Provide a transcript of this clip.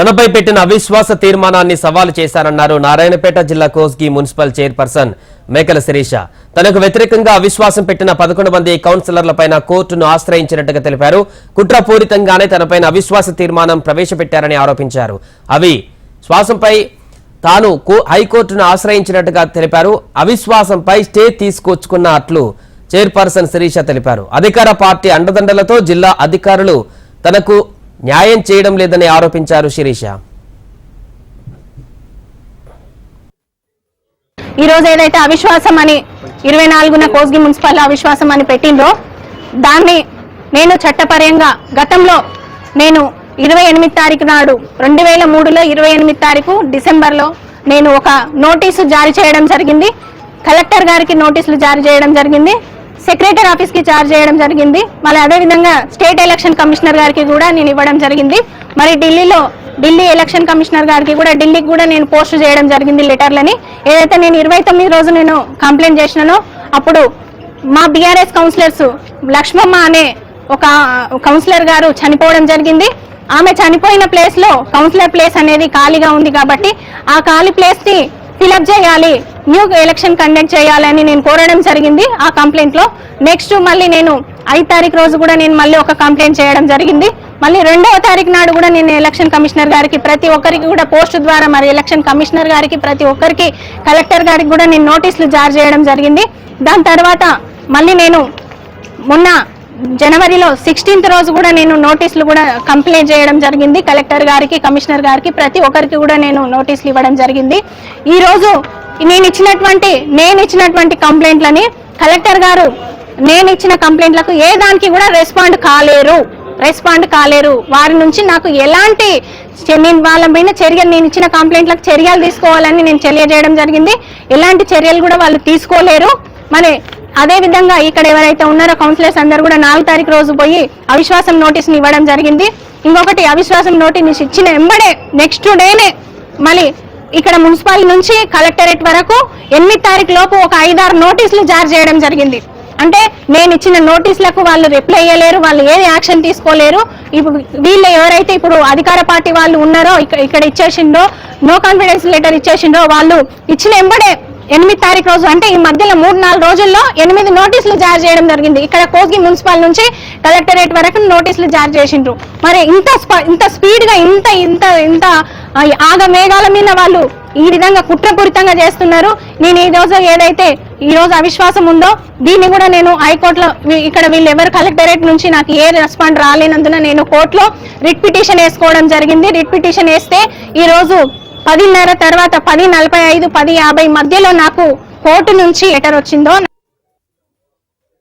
తనపై పెట్టిన అవిశ్వాస తీర్మానాన్ని సవాలు చేశారన్నారు నారాయణపేట జిల్లా కోస్గి మున్సిపల్ చైర్పర్సన్ మేకల శిరీష. తనకు వ్యతిరేకంగా అవిశ్వాసం పెట్టిన పదకొండు మంది కౌన్సిలర్లపైన కోర్టును ఆశ్రయించినట్టుగా తెలిపారు. కుట్రపూరితంగానే తనపైన అవిశ్వాస తీర్మానం ప్రవేశపెట్టారని ఆరోపించారు. అవి శ్వాసంపై తాను హైకోర్టును ఆశ్రయించినట్టుగా తెలిపారు. అవిశ్వాసంపై స్టే తీసుకొచ్చుకున్న అట్లు చైర్పర్సన్ శిరీష తెలిపారు. అధికార పార్టీ అండదండలతో జిల్లా అధికారులు తనకు న్యాయం చేయడం లేదని ఆరోపించారు శిరీష. ఈ రోజు ఏదైతే అవిశ్వాసం అని ఇరవై నాలుగున కోస్గి మున్సిపల్ అవిశ్వాసం అని పెట్టిందో దాన్ని నేను చట్టపరంగా గతంలో నేను ఇరవై ఎనిమిది తారీఖు నాడు రెండు వేల మూడులో ఇరవై ఎనిమిది తారీఖు డిసెంబర్లో నేను ఒక నోటీసు జారీ చేయడం జరిగింది. కలెక్టర్ గారికి నోటీసులు జారీ చేయడం జరిగింది. సెక్రటరీ ఆఫీస్కి చార్జ్ చేయడం జరిగింది. మళ్ళీ అదేవిధంగా స్టేట్ ఎలక్షన్ కమిషనర్ గారికి కూడా నేను ఇవ్వడం జరిగింది. మరి ఢిల్లీలో ఢిల్లీ ఎలక్షన్ కమిషనర్ గారికి కూడా ఢిల్లీకి కూడా నేను పోస్ట్ చేయడం జరిగింది లెటర్లని ఏదైతే నేను ఇరవై తొమ్మిది రోజు నేను కంప్లైంట్ చేసినానో అప్పుడు మా బీఆర్ఎస్ కౌన్సిలర్స్ లక్ష్మమ్మ అనే ఒక కౌన్సిలర్ గారు చనిపోవడం జరిగింది. ఆమె చనిపోయిన ప్లేస్లో కౌన్సిలర్ ప్లేస్ అనేది ఖాళీగా ఉంది కాబట్టి ఆ ఖాళీ ప్లేస్ని ఫిలప్ చేయాలి. న్యూ ఎలక్షన్ కండక్ట్ చేయాలని నేను కోరడం జరిగింది. ఆ కంప్లైంట్లో నెక్స్ట్ మళ్ళీ నేను ఐదు తారీఖు రోజు కూడా నేను మళ్ళీ ఒక కంప్లైంట్ చేయడం జరిగింది. మళ్ళీ రెండవ తారీఖు నాడు కూడా నేను ఎలక్షన్ కమిషనర్ గారికి ప్రతి ఒక్కరికి కూడా పోస్ట్ ద్వారా మరి ఎలక్షన్ కమిషనర్ గారికి ప్రతి ఒక్కరికి కలెక్టర్ గారికి కూడా నేను నోటీసులు జారీ చేయడం జరిగింది. దాని తర్వాత మళ్ళీ నేను మొన్న జనవరిలో సిక్స్టీన్త్ రోజు కూడా నేను నోటీసులు కూడా కంప్లైంట్ చేయడం జరిగింది. కలెక్టర్ గారికి కమిషనర్ గారికి ప్రతి ఒక్కరికి కూడా నేను నోటీసులు ఇవ్వడం జరిగింది. ఈరోజు నేను ఇచ్చినటువంటి నేను ఇచ్చినటువంటి కంప్లైంట్లని కలెక్టర్ గారు నేను ఇచ్చిన కంప్లైంట్లకు ఏ దానికి కూడా రెస్పాండ్ కాలేరు. రెస్పాండ్ కాలేరు. వారి నుంచి నాకు ఎలాంటి నేను వాళ్ళ పైన చర్యలు నేను ఇచ్చిన కంప్లైంట్లకు చర్యలు తీసుకోవాలని నేను తెలియజేయడం జరిగింది. ఎలాంటి చర్యలు కూడా వాళ్ళు తీసుకోలేరు. మరి అదే విధంగా ఇక్కడ ఎవరైతే ఉన్నారో కౌన్సిలర్స్ అందరు కూడా నాలుగు తారీఖు రోజు పోయి అవిశ్వాసం నోటీస్ని ఇవ్వడం జరిగింది. ఇంకొకటి అవిశ్వాసం నోటీస్ ఇచ్చిన ఎంబడే నెక్స్ట్ డేనే మళ్ళీ ఇక్కడ మున్సిపాలిటీ నుంచి కలెక్టరేట్ వరకు ఎనిమిది తారీఖు లోపు ఒక ఐదారు నోటీసులు జారీ చేయడం జరిగింది. అంటే నేను ఇచ్చిన నోటీసులకు వాళ్ళు రిప్లై అయ్యలేరు వాళ్ళు ఏది యాక్షన్ తీసుకోలేరు. ఇప్పుడు వీళ్ళు ఎవరైతే ఇప్పుడు అధికార పార్టీ వాళ్ళు ఉన్నారో ఇక్కడ ఇక్కడ ఇచ్చేసిండో నో కాన్ఫిడెన్స్ లెటర్ ఇచ్చేసిండో వాళ్ళు ఇచ్చిన ఎంబడే ఎనిమిది తారీఖు రోజు అంటే ఈ మధ్యలో మూడు నాలుగు రోజుల్లో ఎనిమిది నోటీసులు జారీ చేయడం జరిగింది. ఇక్కడ కోస్గి మున్సిపల్ నుంచి కలెక్టరేట్ వరకు నోటీసులు జారీ చేసిండ్రు. మరి ఇంత స్ప- ఇంత స్పీడ్గా ఇంత ఇంత ఇంత ఆగ మేఘాల మీద వాళ్ళు ఈ విధంగా కుట్రపూరితంగా చేస్తున్నారు. నేను ఈ రోజు ఏదైతే ఈ రోజు అవిశ్వాసం ఉందో దీన్ని కూడా నేను హైకోర్టులో ఇక్కడ వీళ్ళు ఎవరు కలెక్టరేట్ నుంచి నాకు ఏ రెస్పాండ్ రాలేనందున నేను కోర్టులో రిట్ పిటిషన్ వేసుకోవడం జరిగింది. రిట్ పిటిషన్ వేస్తే ఈ రోజు పదిన్నర తర్వాత పది నలభై ఐదు పది యాభై మధ్యలో నాకు కోర్టు నుంచి లెటర్ వచ్చిందో